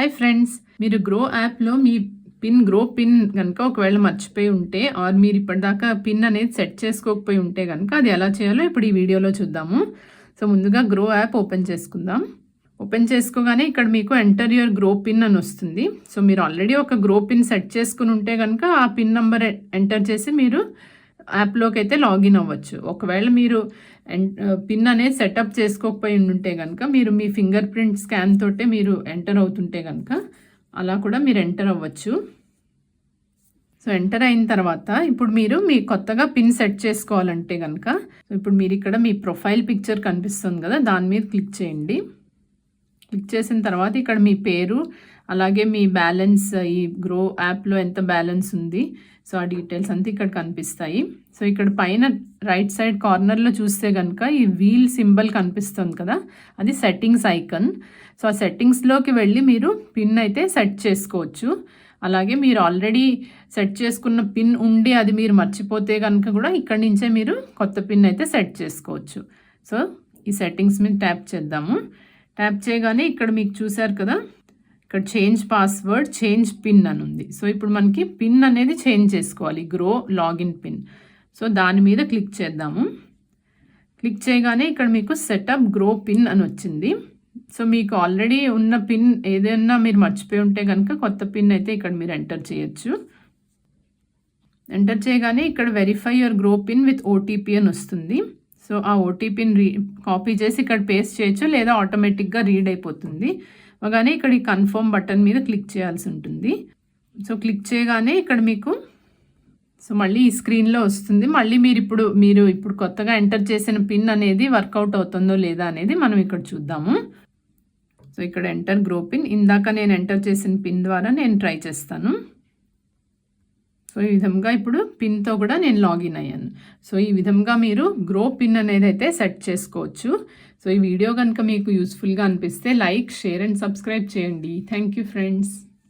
Hi friends మీరు grow యాప్లో మీ pin grow pin కనుక ఒకవేళ మర్చిపోయి ఉంటే ఆర్ మీరు ఇప్పటిదాకా పిన్ అనేది సెట్ చేసుకోకపోయి ఉంటే కనుక అది ఎలా చేయాలో ఇప్పుడు ఈ వీడియోలో చూద్దాము. సో ముందుగా గ్రో యాప్ ఓపెన్ చేసుకుందాం. ఓపెన్ చేసుకోగానే ఇక్కడ మీకు ఎంటర్ యువర్ గ్రో పిన్ అని వస్తుంది. సో మీరు ఆల్రెడీ ఒక గ్రో పిన్ సెట్ చేసుకుని ఉంటే కనుక ఆ పిన్ నెంబర్ ఎంటర్ చేసి మీరు యాప్లోకి అయితే లాగిన్ అవ్వచ్చు. ఒకవేళ మీరు పిన్ అనేది సెటప్ చేసుకోకపోయి ఉంటే కనుక మీరు మీ ఫింగర్ ప్రింట్ స్కాన్ తోటే మీరు ఎంటర్ అవుతుంటే కనుక అలా కూడా మీరు ఎంటర్ అవ్వచ్చు. సో ఎంటర్ అయిన తర్వాత ఇప్పుడు మీరు మీ కొత్తగా పిన్ సెట్ చేసుకోవాలంటే కనుక ఇప్పుడు మీరు ఇక్కడ మీ ప్రొఫైల్ పిక్చర్ కనిపిస్తుంది కదా దాని మీద క్లిక్ చేయండి. క్లిక్ చేసిన తర్వాత ఇక్కడ మీ పేరు అలాగే మీ బ్యాలెన్స్ ఈ గ్రో యాప్లో ఎంత బ్యాలెన్స్ ఉంది సో ఆ డీటెయిల్స్ అంతా ఇక్కడ కనిపిస్తాయి. సో ఇక్కడ పైన రైట్ సైడ్ కార్నర్లో చూస్తే కనుక ఈ వీల్ సింబల్ కనిపిస్తుంది కదా అది సెట్టింగ్స్ ఐకన్. సో ఆ సెట్టింగ్స్లోకి వెళ్ళి మీరు పిన్ అయితే సెట్ చేసుకోవచ్చు. అలాగే మీరు ఆల్రెడీ సెట్ చేసుకున్న పిన్ ఉండి అది మీరు మర్చిపోతే కనుక కూడా ఇక్కడి నుంచే మీరు కొత్త పిన్ అయితే సెట్ చేసుకోవచ్చు. సో ఈ సెట్టింగ్స్ మీద ట్యాప్ చేద్దాము. ట్యాప్ చేయగానే ఇక్కడ మీకు చూశారు కదా ఇక్కడ చేంజ్ పాస్వర్డ్ చేంజ్ పిన్ అని ఉంది. సో ఇప్పుడు మనకి పిన్ అనేది చేంజ్ చేసుకోవాలి. గ్రో లాగిన్ పిన్ సో దాని మీద క్లిక్ చేద్దాము. క్లిక్ చేయగానే ఇక్కడ మీకు సెటప్ గ్రో పిన్ అని వచ్చింది. సో మీకు ఆల్రెడీ ఉన్న పిన్ ఏదైనా మీరు మర్చిపోయి ఉంటే కనుక కొత్త పిన్ అయితే ఇక్కడ మీరు ఎంటర్ చేయొచ్చు. ఎంటర్ చేయగానే ఇక్కడ verify your Groww pin with OTP అని వస్తుంది. సో ఆ ఓటీపీని రీ కాపీ చేసి ఇక్కడ పేస్ట్ చేయొచ్చు లేదా ఆటోమేటిక్గా రీడ్ అయిపోతుంది. కానీ ఇక్కడ ఈ కన్ఫర్మ్ బటన్ మీద క్లిక్ చేయాల్సి ఉంటుంది. సో క్లిక్ చేయగానే ఇక్కడ మీకు సో మళ్ళీ ఈ స్క్రీన్లో వస్తుంది. మళ్ళీ మీరు ఇప్పుడు మీరు ఇప్పుడు కొత్తగా ఎంటర్ చేసిన పిన్ అనేది వర్కౌట్ అవుతుందో లేదా అనేది మనం ఇక్కడ చూద్దాము. సో ఇక్కడ ఎంటర్ గ్రో పిన్ ఇందాక నేను ఎంటర్ చేసిన పిన్ ద్వారా నేను ట్రై చేస్తాను. సో ఈ విధంగా ఇప్పుడు పిన్తో కూడా నేను లాగిన్ అయ్యాను. సో ఈ విధంగా మీరు గ్రో పిన్ అనేది అయితే సెట్ చేసుకోవచ్చు. సో ఈ వీడియో కనుక మీకు యూస్ఫుల్గా అనిపిస్తే లైక్ షేర్ అండ్ సబ్స్క్రైబ్ చేయండి. Thank you friends